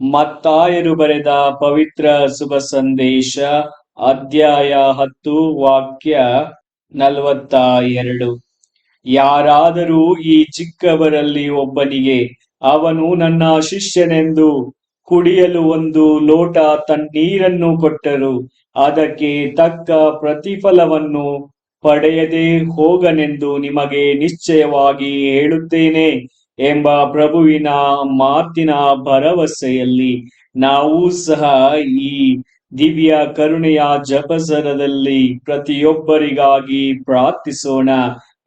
ಮತ್ತಾಯರು ಬರೆದ ಪವಿತ್ರ ಶುಭ ಸಂದೇಶ, ಅಧ್ಯಾಯ ಹತ್ತು, ವಾಕ್ಯ ನಲವತ್ತ ಎರಡು. ಯಾರಾದರೂ ಈ ಚಿಕ್ಕವರಲ್ಲಿ ಒಬ್ಬನಿಗೆ, ಅವನು ನನ್ನ ಶಿಷ್ಯನೆಂದು ಕುಡಿಯಲು ಒಂದು ಲೋಟ ತಣ್ಣೀರನ್ನು ಕೊಟ್ಟರು, ಅದಕ್ಕೆ ತಕ್ಕ ಪ್ರತಿಫಲವನ್ನು ಪಡೆಯದೆ ಹೋಗನೆಂದು ನಿಮಗೆ ನಿಶ್ಚಯವಾಗಿ ಹೇಳುತ್ತೇನೆ. ಎಂಬ ಪ್ರಭುವಿನ ಮಾತಿನ ಭರವಸೆಯಲ್ಲಿ ನಾವು ಸಹ ಈ ದಿವ್ಯ ಕರುಣೆಯ ಜಪಸರದಲ್ಲಿ ಪ್ರತಿಯೊಬ್ಬರಿಗಾಗಿ ಪ್ರಾರ್ಥಿಸೋಣ,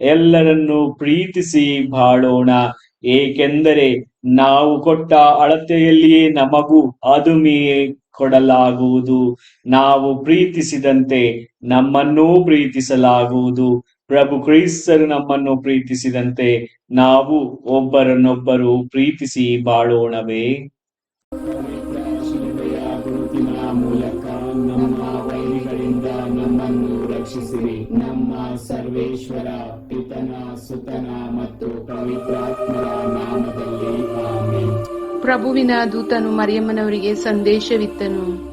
ಎಲ್ಲರನ್ನು ಪ್ರೀತಿಸಿ ಬಾಳೋಣ. ಏಕೆಂದರೆ ನಾವು ಕೊಟ್ಟ ಅಳತೆಯಲ್ಲಿಯೇ ನಮಗೂ ಅದುಮಿ ಕೊಡಲಾಗುವುದು. ನಾವು ಪ್ರೀತಿಸಿದಂತೆ ನಮ್ಮನ್ನೂ ಪ್ರೀತಿಸಲಾಗುವುದು. ಪ್ರಭು ಕ್ರೈಸ್ತರು ನಮ್ಮನ್ನು ಪ್ರೀತಿಸಿದಂತೆ ನಾವು ಒಬ್ಬರನ್ನೊಬ್ಬರು ಪ್ರೀತಿಸಿ ಬಾಳೋಣವೇ. ಮೂಲಕ ನಮ್ಮ ವೈರಿಗಳಿಂದ ನಮ್ಮನ್ನು ರಕ್ಷಿಸಿರಿ ನಮ್ಮ ಸರ್ವೇಶ್ವರ ಪಿತನ ಸುತನ ಮತ್ತು ಪವಿತ್ರಾತ್ಮರ ನಾಮದಲ್ಲಿ ಪ್ರಭುವಿನ ದೂತನು ಮರಿಯಮ್ಮನವರಿಗೆ ಸಂದೇಶವಿತ್ತನು.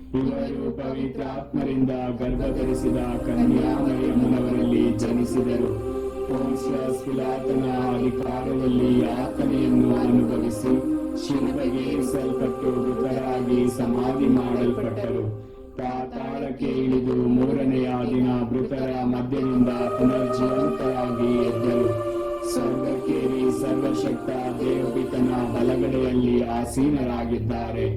ಇವರು ಪವಿತ್ರಾತ್ಮರಿಂದ ಗರ್ಭಧರಿಸಿದ ಕನ್ಯಾಮರಿಯಮ್ಮನವರಲ್ಲಿ ಜನಿಸಿದರು. ಪೋನ್ಸಿಯಸ್ ಪಿಲಾತನ ಅಧಿಕಾರದಲ್ಲಿ ಯಾತನೆಯನ್ನು ಅನುಭವಿಸಿ ಶಿಲ್ಪಗೇರಿಸಲ್ಪಟ್ಟು ಸಲ್ಪಟ್ಟು ಮೃತರಾಗಿ ಸಮಾಧಿ ಮಾಡಲ್ಪಟ್ಟರು. ಪಾತಾಳಕ್ಕೆ ಇಳಿದು ಮೂರನೆಯ ದಿನ ಮೃತರ ಮಧ್ಯದಿಂದ ಪುನರ್ಜೀವಂತರಾಗಿ ಎದ್ದರು. ಸ್ವರ್ಗಕ್ಕೇರಿ ಸರ್ವಶಕ್ತ ದೇವಪಿತನ ಬಲಗಡೆಯಲ್ಲಿ ಆಸೀನರಾಗಿದ್ದಾರೆ.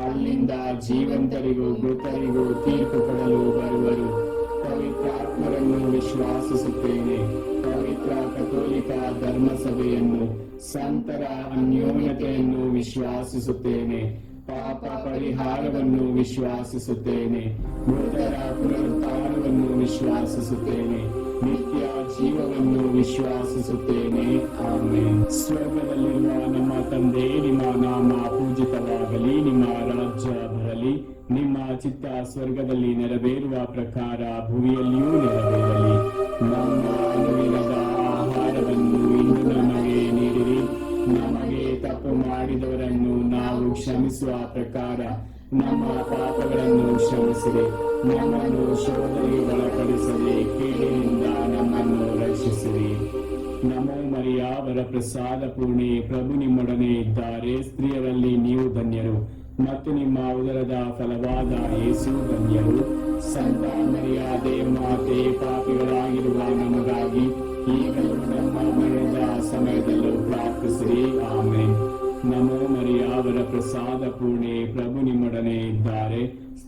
ಅಲ್ಲಿಂದ ಜೀವಂತರಿಗೂ ಮೃತರಿಗೂ ತೀರ್ಪು ಕೊಡಲು ಬರುವರು. ಪವಿತ್ರಾತ್ಮರನ್ನು ವಿಶ್ವಾಸಿಸುತ್ತೇನೆ. ಪವಿತ್ರ ಕಥೋಲಿಕ ಧರ್ಮಸಭೆಯನ್ನು, ಸಂತರ ಅನ್ಯೋನ್ಯತೆಯನ್ನು ವಿಶ್ವಾಸಿಸುತ್ತೇನೆ. ಪಾಪ ಪರಿಹಾರವನ್ನು ವಿಶ್ವಾಸಿಸುತ್ತೇನೆ. ಮೃತರ ಪುನರುತ್ಥಾನವನ್ನು ವಿಶ್ವಾಸಿಸುತ್ತೇನೆ. ನಿತ್ಯ ಜೀವವನ್ನು ವಿಶ್ವಾಸಿಸುತ್ತೇನೆ. ಆಮೇಲೆ ಸ್ವರ್ಗದಲ್ಲಿರುವ ನಮ್ಮ ತಂದೆ, ನಿಮ್ಮ ನಾಮ ಪೂಜಿತವಾಗಲಿ. ನಿಮ್ಮ ರಾಜ್ಯ ಬರಲಿ. ನಿಮ್ಮ ಚಿತ್ತ ಸ್ವರ್ಗದಲ್ಲಿ ನೆರವೇರುವ ಪ್ರಕಾರ ಭೂಮಿಯಲ್ಲಿಯೂ ನೆರವೇರಲಿ. ನಮ್ಮ ಅನುದಿನದ ಆಹಾರವನ್ನು ಇಂದು ನಮಗೆ ನೀಡಿರಿ. ನಮಗೆ ತಪ್ಪು ಮಾಡಿದವರನ್ನು ನಾವು ಕ್ಷಮಿಸುವ ಪ್ರಕಾರ ನಮ್ಮ ಪಾಪಗಳನ್ನು ಕ್ಷಮಿಸಿರಿ. ನಮ್ಮನ್ನು ಶೋಧನೆಗೆ ಒಳಪಡಿಸದೆ ಕೀಳಿನಿಂದ ನಮ್ಮನ್ನು ರಕ್ಷಿಸಿರಿ ನಮೋ ಮರಿಯಾವರ ಪ್ರಸಾದ ಪೂರ್ಣಿ ಪ್ರಭು ನಿಮ್ಮೊಡನೆ ಇದ್ದಾರೆ. ಸ್ತ್ರೀಯರಲ್ಲಿ ನೀವು ಧನ್ಯರು. ಮತ್ತು ನಿಮ್ಮ ಉದರದ ಫಲವಾದ ಯೇಸು ಧನ್ಯರು. ಸಂತ ಮರ್ಯಾದೆ ಮಾತೆ, ಪಾಪಿಗಳಾಗಿರುವ ನಮಗಾಗಿ ಈಗಲೂ ನಮ್ಮ ಮರಣದ ಸಮಯದಲ್ಲೂ ಪ್ರಾರ್ಥಿಸಿರಿ. ಆಮೇಲೆ ನಮೋ ಮರಿಯಾವರ ಪ್ರಸಾದ ಪೂರ್ಣೆ ಪ್ರಭು ನಿಮ್ಮೊಡನೆ ಇದ್ದಾರೆ.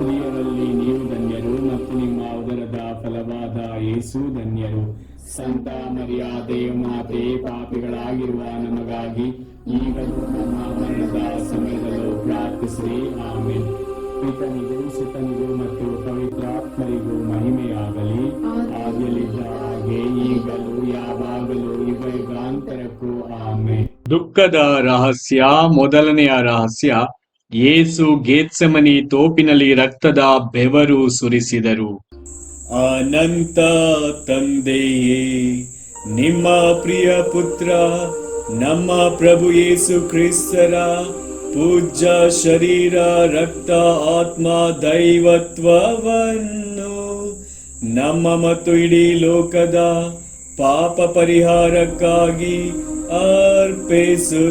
ಸ್ತ್ರೀಯರಲ್ಲಿ ನೀವು ಧನ್ಯರು ಮತ್ತು ನಿಮ್ಮ ಉದರದ ಫಲವಾದ ಯೇಸು ಧನ್ಯರು. ಸಂತ ಮರ್ಯಾದೆ ಮಾತೆ ಪಾಪಿಗಳಾಗಿರುವ ನಮಗಾಗಿ ಈಗಲೂ ನಮ್ಮ ಮರಣದ ಸಮಯದಲ್ಲೂ ಪ್ರಾರ್ಥಿಸಿ ಆಮೇಲೆ ಪಿತನಿಗೂ ಸುತನಿಗೂ ಮತ್ತು ಪವಿತ್ರಾತ್ಮರಿಗೂ ಮಹಿಮೆಯಾಗಲಿ. ಆಗಲಿದ್ದ ಹಾಗೆ ಈಗಲೂ ಯಾವಾಗಲೂ ಯುಗ ಆಮೆ ಆಮೇಲೆ ದುಃಖದ ರಹಸ್ಯ ಮೊದಲನೆಯ ರಹಸ್ಯ ಯೇಸು ಗೇತ್ಸಮನಿ ತೋಪಿನಲ್ಲಿ ರಕ್ತದ ಬೆವರು ಸುರಿಸಿದರು. ಅನಂತ ತಂದೆಯೇ, ನಿಮ್ಮ ಪ್ರಿಯ ಪುತ್ರ, ನಮ್ಮ ಪ್ರಭು ಯೇಸು ಕ್ರಿಸ್ತರ ಪೂಜ್ಯ ಶರೀರ, ರಕ್ತ, ಆತ್ಮ, ದೈವತ್ವವನ್ನು ನಮ್ಮ ಮತ್ತು ಇಡೀ ಲೋಕದ ಪಾಪ ಪರಿಹಾರಕ್ಕಾಗಿ ಅರ್ಪಿಸುತ್ತೇವೆ.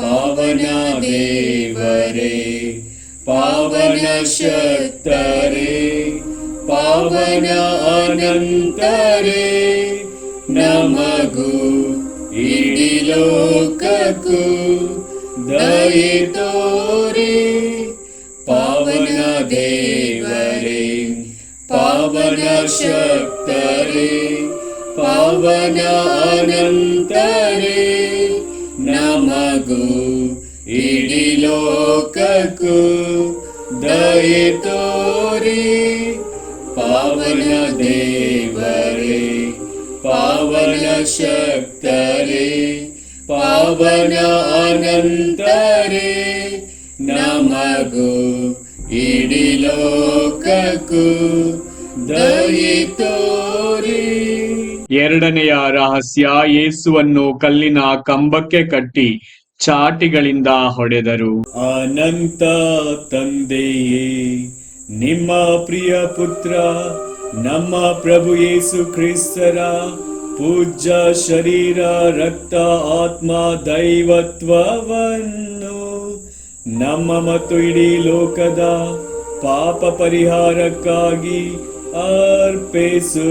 पावन्या पावनशक्तरे पावन अनन्तरे नमगु मगो दयितोरे लोक गो द्रये पावन अनन्तरे पावन ಲೋಕಕ್ಕೂ ದಯೆ ತೋರಿ. ಪಾವನ ದೇವರೇ, ಪಾವನ ಶಕ್ತರೇ, ಪಾವನ ಅನಂತರೇ, ನಮಗೂ ಇಡೀ ಲೋಕಕ್ಕೂ ದಯೆ ತೋರಿ. ಎರಡನೆಯ ರಹಸ್ಯ, ಯೇಸುವನ್ನು ಕಲ್ಲಿನ ಕಂಬಕ್ಕೆ ಕಟ್ಟಿ ಚಾಟಿಗಳಿಂದ ಹೊಡೆದರು. ಅನಂತ ತಂದೆಯೇ, ನಿಮ್ಮ ಪ್ರಿಯ ಪುತ್ರ, ನಮ್ಮ ಪ್ರಭು ಯೇಸು ಕ್ರಿಸ್ತರ ಪೂಜ್ಯ ಶರೀರ, ರಕ್ತ, ಆತ್ಮ, ದೈವತ್ವವನ್ನು ನಮ್ಮ ಮತ್ತು ಇಡೀ ಲೋಕದ ಪಾಪ ಪರಿಹಾರಕ್ಕಾಗಿ ಅರ್ಪಿಸುತ್ತೇವೆ.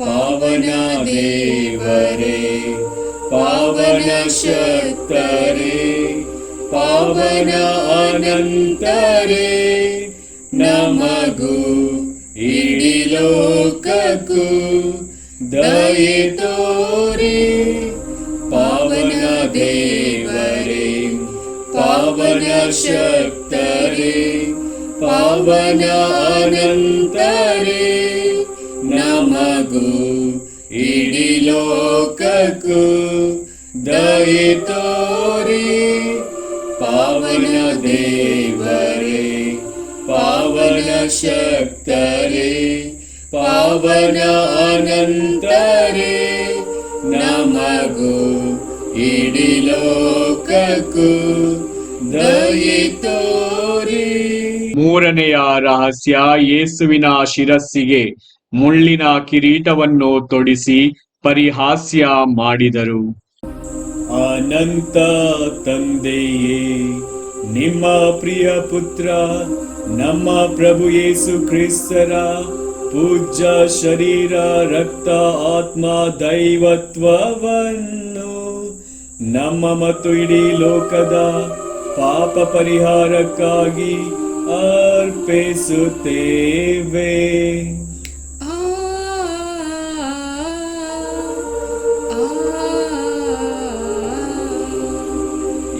पावना पावनशक्तरे पावन शक्रे पावना अनन्तरे न मगु इडिलोकगु दये तोरे पावना देव पावन अनन्तरे। ಲೋಕಕ್ಕೂ ದಯೆ ತೋರಿ ಪಾವನ ದೇವರೇ ಪಾವನ ಶಕ್ತರೇ ಪಾವನ ಅನಂತರೇ ನಮಗೂ ಇಡೀ ಲೋಕಕ್ಕೂ ದಯೆ ತೋರಿ ಮೂರನೆಯ ರಹಸ್ಯ ಯೇಸುವಿನ ಶಿರಸ್ಸಿಗೆ ಮುಳ್ಳಿನ ಕಿರೀಟವನ್ನು ತೊಡಿಸಿ ಪರಿಹಾಸ್ಯ ಮಾಡಿದರು. ಅನಂತ ತಂದೆಯೇ, ನಿಮ್ಮ ಪ್ರಿಯ ಪುತ್ರ, ನಮ್ಮ ಪ್ರಭು ಯೇಸು ಕ್ರಿಸ್ತರ ಪೂಜ್ಯ ಶರೀರ, ರಕ್ತ, ಆತ್ಮ, ದೈವತ್ವವನ್ನು ನಮ್ಮ ಮತ್ತು ಇಡೀ ಲೋಕದ ಪಾಪ ಪರಿಹಾರಕ್ಕಾಗಿ ಅರ್ಪಿಸುತ್ತೇವೆ.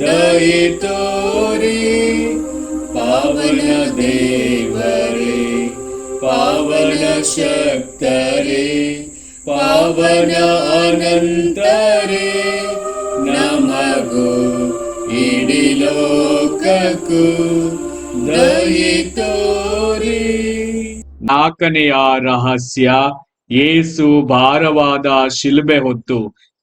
ದಯೆ ಪಾವನ ದೇವರೇ, ಪಾವನ ಶಕ್ತರೇ, ಪಾವನ ಅನಂತರೇ, ನಮಗೂ ಇಡೀ ಲೋಕಕ್ಕೂ ದಯೆ ತೋರಿ. ನಾಲ್ಕನೆಯ ರಹಸ್ಯ ಯೇಸು ಭಾರವಾದ ಶಿಲ್ಬೆ ಹೊತ್ತು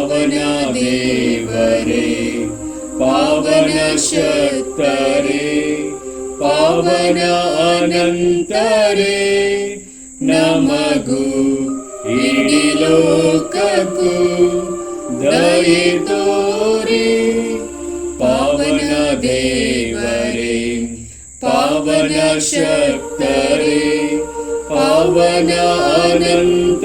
पावनदेवरे पावनशक्तरे पावन अनन्तरे नमगु न मु इोक गु पावन देव रे पावन शक् पावन अनन्त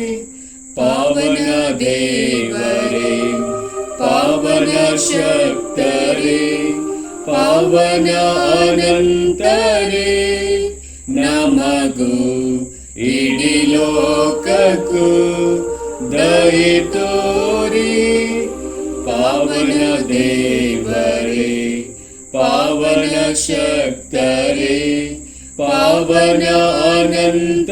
देवरे पावनशक्तरे पावनानन्तरे नमगु इडि लोककु दये तोरि पावन देवरे पावनशक्तरे पावन अनन्त